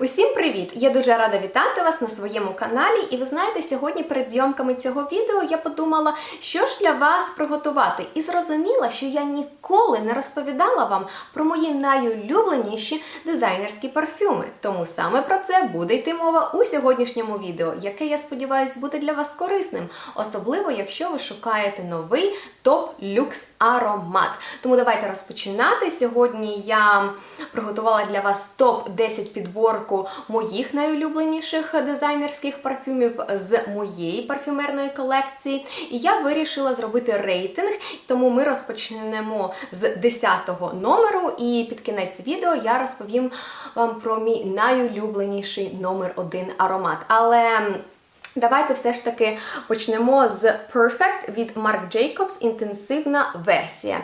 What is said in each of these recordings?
Усім привіт! Я дуже рада вітати вас на своєму каналі. І ви знаєте, сьогодні перед зйомками цього відео я подумала, що ж для вас приготувати, і зрозуміла, що я ніколи не розповідала вам про мої найулюбленіші дизайнерські парфюми. Тому саме про це буде йти мова у сьогоднішньому відео, яке я сподіваюся буде для вас корисним, особливо якщо ви шукаєте новий топ-люкс аромат. Тому давайте розпочинати. Сьогодні я приготувала для вас топ 10 підборку моїх найулюбленіших дизайнерських парфюмів з моєї парфюмерної колекції. І я вирішила зробити рейтинг, тому ми розпочнемо з 10-го номеру. І під кінець відео я розповім вам про мій найулюбленіший номер один аромат. Але Давайте все ж таки почнемо з Perfect від Marc Jacobs інтенсивна версія.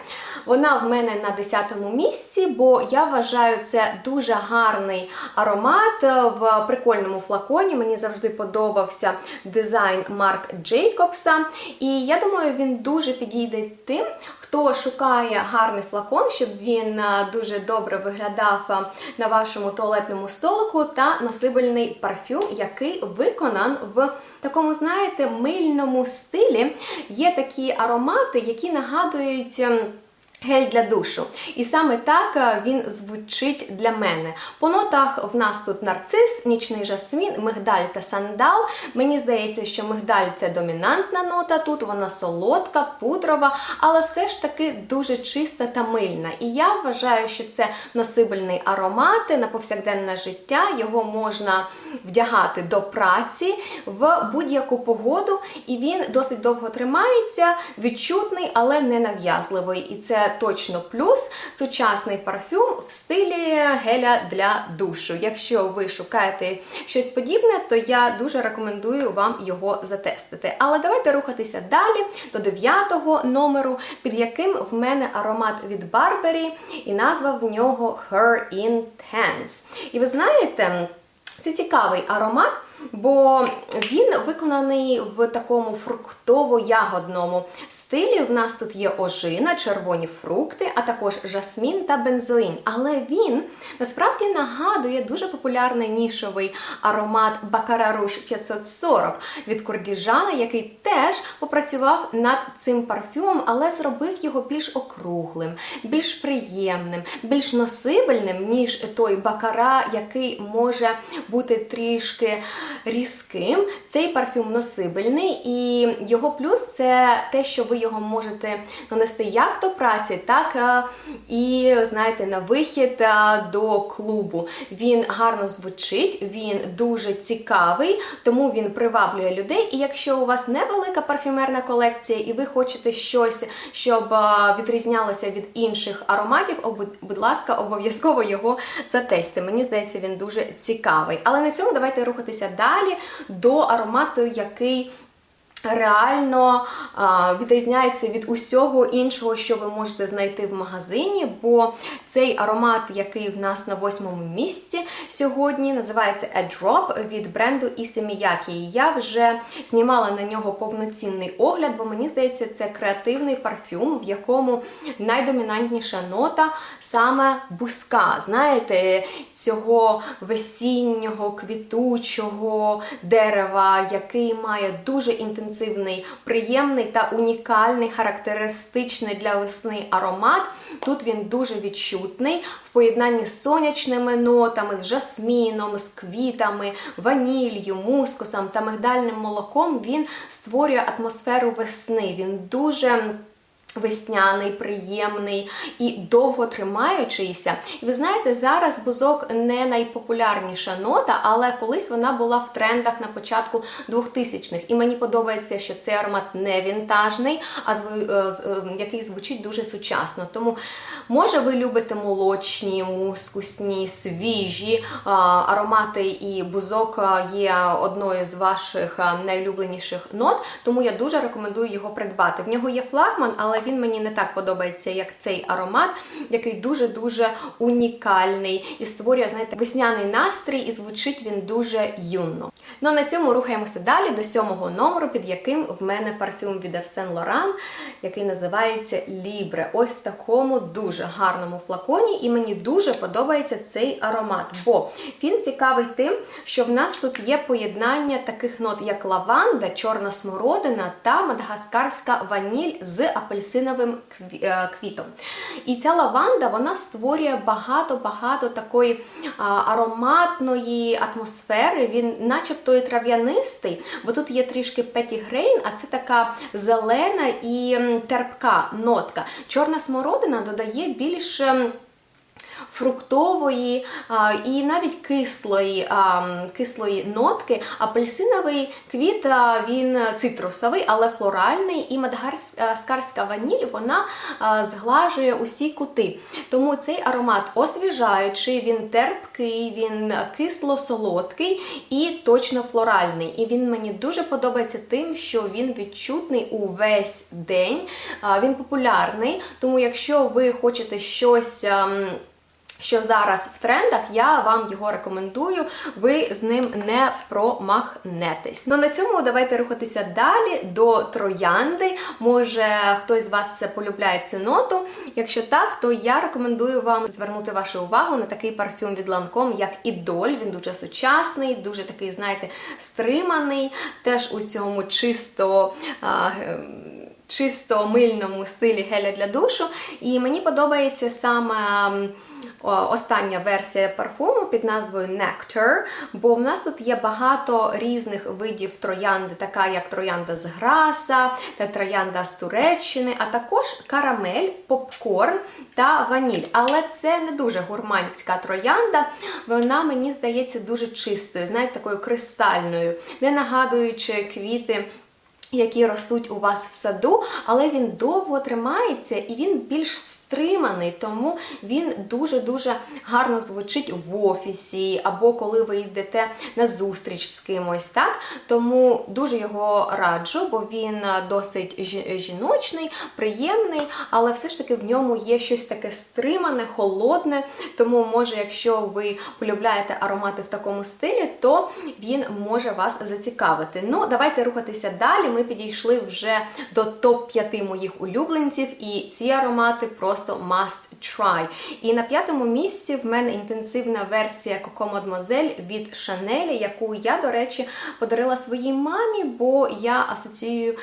Вона в мене на 10-му місці, бо я вважаю це дуже гарний аромат в прикольному флаконі. Мені завжди подобався дизайн Марк Джейкобса. І я думаю, він дуже підійде тим, хто шукає гарний флакон, щоб він е, дуже добре виглядав е, на вашому туалетному столику, та носибельний парфюм, який виконан в такому, знаєте, мильному стилі. Є такі аромати, які нагадують. Гель для душу. І саме так е, він звучить для мене. По нотах в нас тут нарцис, нічний жасмін, мигдаль та сандал. Мені здається, що мигдаль це домінантна нота, тут вона солодка, пудрова, але все ж таки дуже чиста та мильна. І я вважаю, що це носибельний аромат на повсякденне життя. Його можна вдягати до праці в будь-яку погоду, і він досить довго тримається, відчутний, але не нав'язливий. І це точно плюс сучасний парфюм в стилі геля для душу. Якщо ви шукаєте щось подібне, то я дуже рекомендую вам його затестити. Але давайте рухатися далі до дев'ятого номеру, під яким в мене аромат від Burberry, і назва в нього Her Intense. І ви знаєте, це цікавий аромат. Бо він виконаний в такому фруктово-ягодному стилі. В нас тут є ожина, червоні фрукти, а також жасмін та бензоїн. Але він насправді нагадує дуже популярний нішовий аромат Rouge 540 від Кордіжана, який теж попрацював над цим парфюмом, але зробив його більш округлим, більш приємним, більш носибельним, ніж той бакара, який може бути трішки різким. Цей парфюм носибельний, і його плюс це те, що ви його можете нанести як до праці, так е, і знаєте, на вихід е, до клубу. Він гарно звучить, він дуже цікавий, тому він приваблює людей. І якщо у вас невелика парфюмерна колекція, і ви хочете щось, щоб е, відрізнялося від інших ароматів, будь ласка, обов'язково його затестите. Мені здається, він дуже цікавий. Але на цьому давайте рухатися далі до аромату, який реально а, відрізняється від усього іншого, що ви можете знайти в магазині, бо цей аромат, який в нас на восьмому місці сьогодні, називається A Drop від бренду Issey Miyake. І Я вже знімала на нього повноцінний огляд, бо мені здається, це креативний парфюм, в якому найдомінантніша нота саме буска. Знаєте, цього весіннього, квітучого дерева, який має дуже інтенсивний, приємний та унікальний, характеристичний для весни аромат. Тут він дуже відчутний в поєднанні з сонячними нотами, з жасміном, з квітами, ванілью, мускусом та мигдальним молоком. Він створює атмосферу весни. Він дуже. Весняний, приємний і довго тримаючийся. І ви знаєте, зараз бузок не найпопулярніша нота, але колись вона була в трендах на початку 2000-х. І мені подобається, що цей аромат не вінтажний, а зв- е, е, який звучить дуже сучасно. Тому, може, ви любите молочні, мускусні, свіжі аромати, і бузок є одною з ваших найулюбленіших нот, тому я дуже рекомендую його придбати. В нього є флагман, але він мені не так подобається, як цей аромат, який дуже-дуже унікальний і створює, знаєте, весняний настрій, і звучить він дуже юнно. Ну на цьому рухаємося далі до сьомого номеру, під яким в мене парфюм від Saint Laurent, який називається Libre. Ось в такому дуже гарному флаконі, і мені дуже подобається цей аромат, бо він цікавий тим, що в нас тут є поєднання таких нот, як лаванда, чорна смородина та мадагаскарська ваніль з апельсиновим кві- е, квітом. І ця лаванда вона створює багато-багато такої ароматної атмосфери. Він, начебто, і трав'янистий, бо тут є трішки петігрейн, а це така зелена і терпка нотка. Чорна смородина додає більш. Ем, фруктової і навіть кислої, кислої нотки. Апельсиновий квіт він цитрусовий, але флоральний, і мадагаскарська ваніль вона зглажує усі кути. Тому цей аромат освіжаючий, він терпкий, він кисло-солодкий і точно флоральний. І він мені дуже подобається тим, що він відчутний увесь день. Він популярний, тому якщо ви хочете щось. Що зараз в трендах, я вам його рекомендую, ви з ним не промахнетесь. Ну на цьому давайте рухатися далі до троянди. Може хтось з вас це полюбляє цю ноту. Якщо так, то я рекомендую вам звернути вашу увагу на такий парфюм від Lancome, як Ідоль. Він дуже сучасний, дуже такий, знаєте, стриманий, теж у цьому чисто. А, чисто мильному стилі геля для душу. І мені подобається саме остання версія парфуму під назвою Nectar, бо в нас тут є багато різних видів троянди, така як троянда з граса та троянда з Туреччини, а також карамель, попкорн та ваніль. Але це не дуже гурманська троянда, вона мені здається дуже чистою, знаєте, такою кристальною, не нагадуючи квіти які ростуть у вас в саду, але він довго тримається і він більш стриманий, тому він дуже-дуже гарно звучить в офісі, або коли ви йдете на зустріч з кимось. так? Тому дуже його раджу, бо він е, досить жіночний, приємний, але все ж таки в ньому є щось таке стримане, холодне. Тому, може, якщо ви полюбляєте аромати в такому стилі, то він може вас зацікавити. Ну, давайте рухатися далі. Ми підійшли вже до топ-5 моїх улюбленців, і ці аромати просто must try. І на п'ятому місці в мене інтенсивна версія Coco Mademoiselle від Шанелі, яку я, до речі, подарила своїй мамі, бо я асоціюю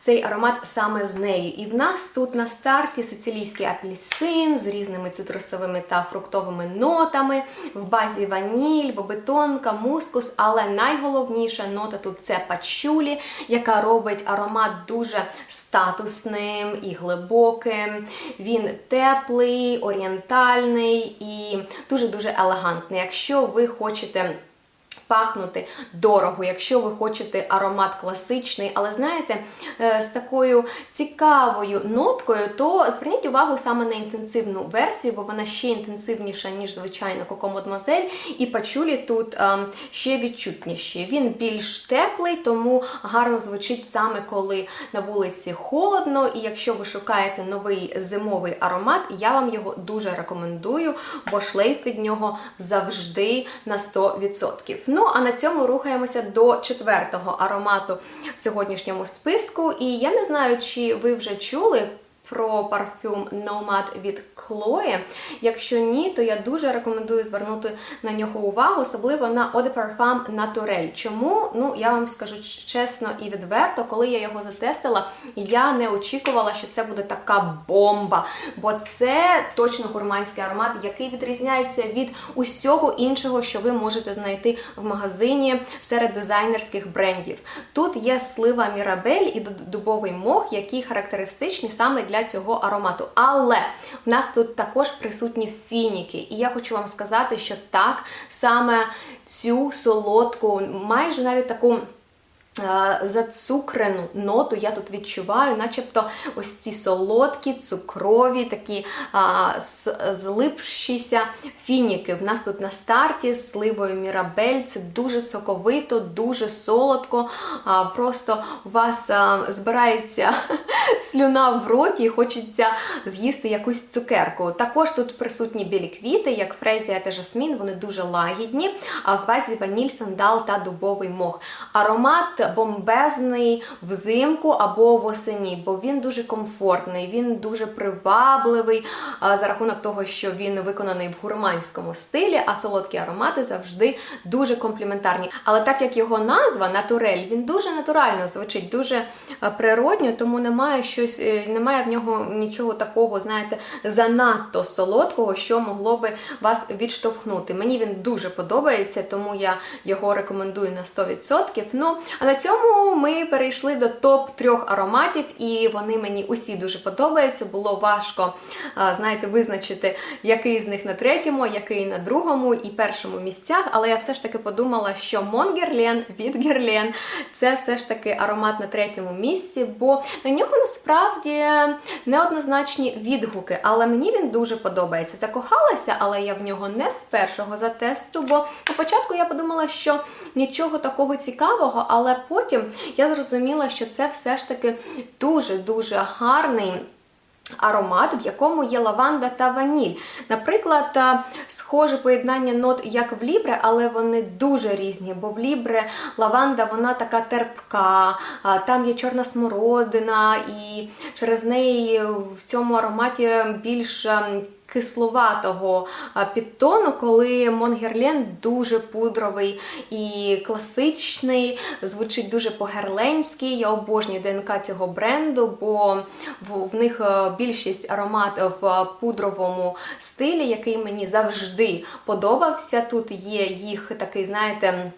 цей аромат саме з нею. І в нас тут на старті сицилійський апельсин з різними цитрусовими та фруктовими нотами, в базі ваніль, бобетонка, мускус, але найголовніша нота тут це пачулі, яка робить аромат дуже статусним і глибоким. Він теплий, орієнтальний і дуже-дуже елегантний. Якщо ви хочете пахнути дорого, якщо ви хочете аромат класичний, але знаєте, е, з такою цікавою ноткою, то зверніть увагу саме на інтенсивну версію, бо вона ще інтенсивніша, ніж звичайно Coco Mademoiselle, і пачулі тут ем, ще відчутніші. Він більш теплий, тому гарно звучить саме коли на вулиці холодно. І якщо ви шукаєте новий зимовий аромат, я вам його дуже рекомендую, бо шлейф від нього завжди на 100%. Ну, а на цьому рухаємося до четвертого аромату в сьогоднішньому списку. І я не знаю, чи ви вже чули. Про парфюм Nomad від Chloe. Якщо ні, то я дуже рекомендую звернути на нього увагу, особливо на Eau de Parfum Naturel. Чому? Ну, я вам скажу чесно і відверто, коли я його затестила, я не очікувала, що це буде така бомба. Бо це точно гурманський аромат, який відрізняється від усього іншого, що ви можете знайти в магазині серед дизайнерських брендів. Тут є слива Мірабель і дубовий мох, які характеристичні саме для цього аромату. Але в нас тут також присутні фініки. І я хочу вам сказати, що так, саме цю солодку, майже навіть таку Зацукрену ноту я тут відчуваю, начебто ось ці солодкі, цукрові, такі а, злипшіся фініки. В нас тут на старті з сливою Мірабель. Це дуже соковито, дуже солодко. А, просто у вас а, збирається слюна в роті і хочеться з'їсти якусь цукерку. Також тут присутні білі квіти, як фрезія та жасмін, вони дуже лагідні, а в базі ваніль, сандал та дубовий мох. Аромат бомбезний взимку або восені, бо він дуже комфортний, він дуже привабливий за рахунок того, що він виконаний в гурманському стилі, а солодкі аромати завжди дуже компліментарні. Але так як його назва натурель, він дуже натурально звучить, дуже природньо, тому немає щось, е, немає в нього нічого такого, знаєте, занадто солодкого, що могло би вас відштовхнути. Мені він дуже подобається, тому я його рекомендую на 100%. Ну, а на цьому ми перейшли до топ трьох ароматів, і вони мені усі дуже подобаються. Було важко, знаєте, визначити, який з них на третьому, який на другому і першому місцях. Але я все ж таки подумала, що Монгерлен від Герлен це все ж таки аромат на третьому місці, бо на нього насправді неоднозначні відгуки, але мені він дуже подобається. Закохалася, але я в нього не з першого затесту, бо на початку я подумала, що нічого такого цікавого, але потім я зрозуміла, що це все ж таки дуже-дуже гарний. Аромат, в якому є лаванда та ваніль. Наприклад, схоже поєднання нот, як в лібре, але вони дуже різні. Бо в лібре лаванда вона така терпка, там є чорна смородина, і через неї в цьому ароматі більш ем, кисловатого підтону, коли Монгерлен дуже пудровий і класичний, звучить дуже по-герленськи. Я обожнюю ДНК цього бренду, бо в, них е, більшість ароматів в пудровому стилі, який мені завжди подобався. Тут є їх такий, знаєте.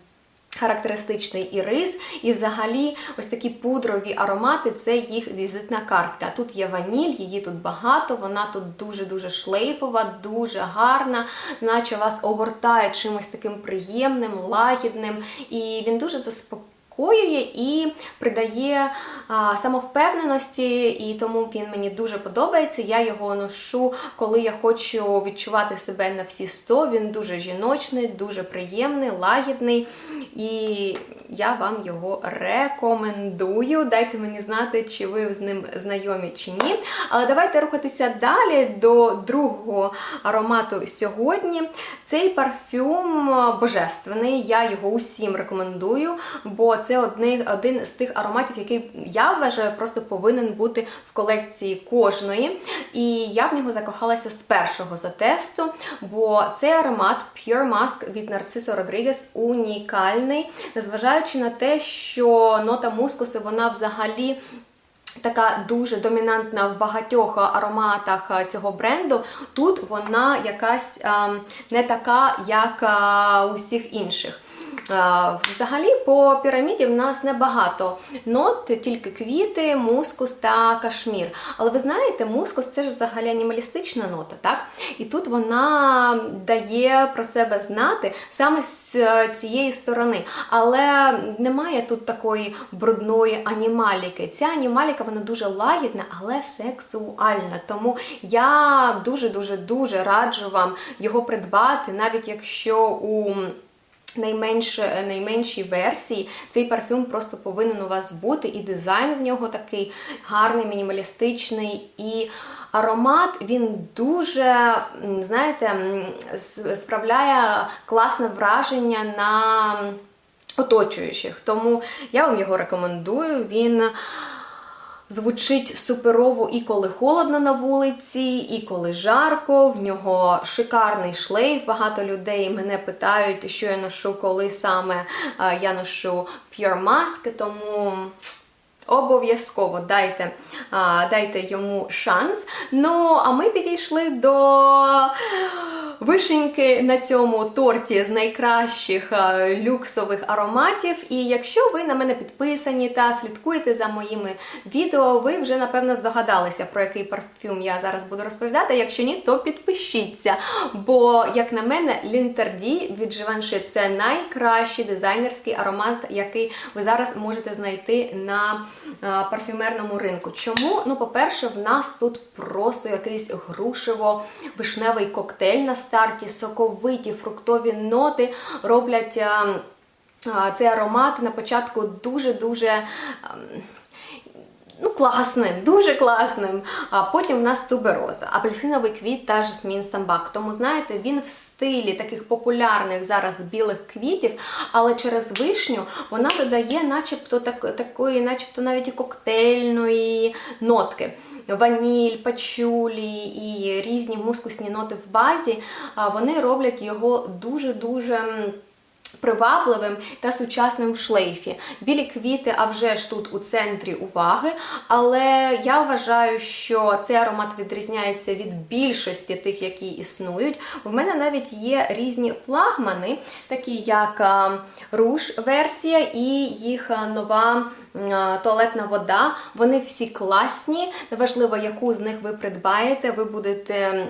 Характеристичний ірис, і взагалі ось такі пудрові аромати це їх візитна картка. Тут є ваніль, її тут багато, вона тут дуже-дуже шлейфова, дуже гарна, наче вас огортає чимось таким приємним, лагідним, і він дуже заспокоює і придає самовпевненості, і тому він мені дуже подобається. Я його ношу, коли я хочу відчувати себе на всі 100. Він дуже жіночний, дуже приємний, лагідний. І я вам його рекомендую. Дайте мені знати, чи ви з ним знайомі чи ні. Але давайте рухатися далі до другого аромату сьогодні. Цей парфюм божественний, я його усім рекомендую, бо це одни, один з тих ароматів, який я вважаю, просто повинен бути в колекції кожної. І я в нього закохалася з першого затесту, бо цей аромат Pure Musk від Нарцисо Родрігес унікальний, незважаючи на те, що нота мускуси вона взагалі. Така дуже домінантна в багатьох ароматах цього бренду. Тут вона якась а, не така, як а, у всіх інших. Взагалі, по піраміді в нас небагато нот, тільки квіти, мускус та кашмір. Але ви знаєте, мускус це ж взагалі анімалістична нота, так? І тут вона дає про себе знати саме з цієї сторони. Але немає тут такої брудної анімаліки. Ця анімаліка вона дуже лагідна, але сексуальна. Тому я дуже-дуже дуже раджу вам його придбати, навіть якщо у найменш, найменшій версії цей парфюм просто повинен у вас бути, і дизайн в нього такий гарний, мінімалістичний і. Аромат він дуже, знаєте, справляє класне враження на оточуючих. Тому я вам його рекомендую. Він звучить суперово і коли холодно на вулиці, і коли жарко. В нього шикарний шлейф. Багато людей мене питають, що я ношу, коли саме е, я ношу Pure Mask, тому. Обов'язково дайте, а, дайте йому шанс. Ну, а ми підійшли до вишеньки на цьому торті з найкращих е, люксових ароматів. І якщо ви на мене підписані та слідкуєте за моїми відео, ви вже напевно здогадалися, про який парфюм я зараз буду розповідати. Якщо ні, то підпишіться. Бо, як на мене, Лінтерді від Givenchy – це найкращий дизайнерський аромат, який ви зараз можете знайти на е, парфюмерному ринку. Чому? Ну, по-перше, в нас тут просто якийсь грушево-вишневий коктейль на старті, соковиті фруктові ноти роблять. е, а, Цей аромат на початку дуже-дуже ем, ну, класним, дуже класним. А потім в нас тубероза, апельсиновий квіт та жасмін самбак. Тому, знаєте, він в стилі таких популярних зараз білих квітів, але через вишню вона додає начебто так, такої, начебто навіть коктейльної нотки. Ваніль, пачулі і різні мускусні ноти в базі, вони роблять його дуже-дуже привабливим та сучасним в шлейфі. Білі квіти, а вже ж тут у центрі уваги. Але я вважаю, що цей аромат відрізняється від більшості тих, які існують. В мене навіть є різні флагмани, такі як а, руш версія і їх нова. Туалетна вода, вони всі класні. Неважливо, яку з них ви придбаєте, ви будете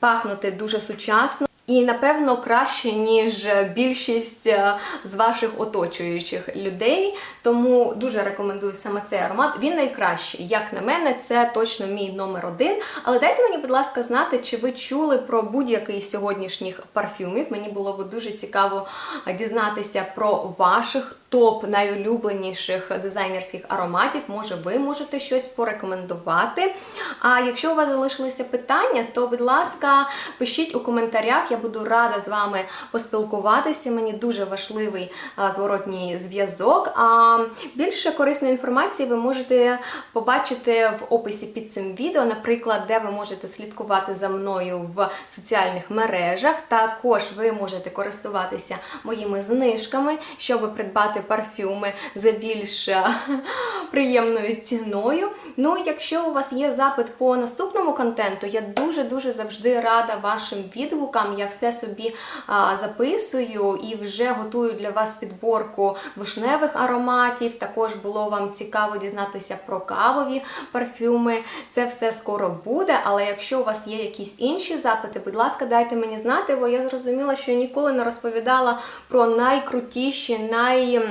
пахнути дуже сучасно. І напевно краще, ніж більшість е, з ваших оточуючих людей. Тому дуже рекомендую саме цей аромат. Він найкращий, як на мене, це точно мій номер один. Але дайте мені, будь ласка, знати, чи ви чули про будь-який з сьогоднішніх парфюмів. Мені було б дуже цікаво е, дізнатися про ваших топ найулюбленіших дизайнерських ароматів. Може, ви можете щось порекомендувати. А якщо у вас залишилися питання, то, будь ласка, пишіть у коментарях. Я буду рада з вами поспілкуватися. Мені дуже важливий зворотній зв'язок. А більше корисної інформації ви можете побачити в описі під цим відео, наприклад, де ви можете слідкувати за мною в соціальних мережах. Також ви можете користуватися моїми знижками, щоб придбати парфюми за більш е, приємною ціною. Ну, якщо у вас є запит по наступному контенту, я дуже-дуже завжди рада вашим відгукам. Я все собі а, записую і вже готую для вас підборку вишневих ароматів. Також було вам цікаво дізнатися про кавові парфюми. Це все скоро буде. Але якщо у вас є якісь інші запити, будь ласка, дайте мені знати, бо я зрозуміла, що я ніколи не розповідала про найкрутіші, най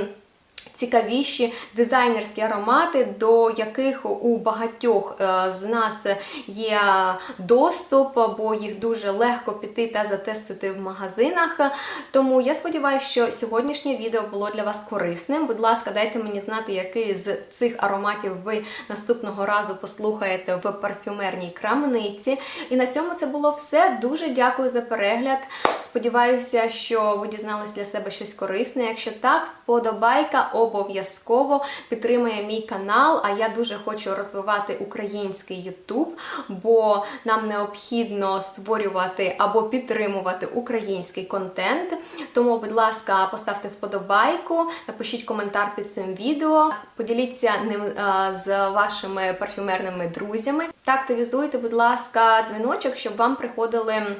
цікавіші дизайнерські аромати, до яких у багатьох е, з нас є доступ, бо їх дуже легко піти та затестити в магазинах. Тому я сподіваюся, що сьогоднішнє відео було для вас корисним. Будь ласка, дайте мені знати, який з цих ароматів ви наступного разу послухаєте в парфюмерній крамниці. І на цьому це було все. Дуже дякую за перегляд. Сподіваюся, що ви дізнались для себе щось корисне. Якщо так, вподобайка обов'язково підтримує мій канал. А я дуже хочу розвивати український YouTube, бо нам необхідно створювати або підтримувати український контент. Тому, будь ласка, поставте вподобайку, напишіть коментар під цим відео, поділіться ним е, з вашими парфюмерними друзями та активізуйте, будь ласка, дзвіночок, щоб вам приходили.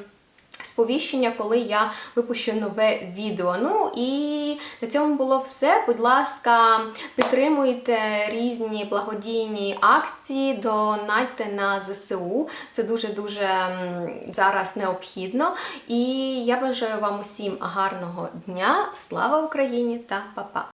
Сповіщення, коли я випущу нове відео. Ну і на цьому було все. Будь ласка, підтримуйте різні благодійні акції, донатьте на ЗСУ. Це дуже-дуже зараз необхідно. І я бажаю вам усім гарного дня. Слава Україні та па-па!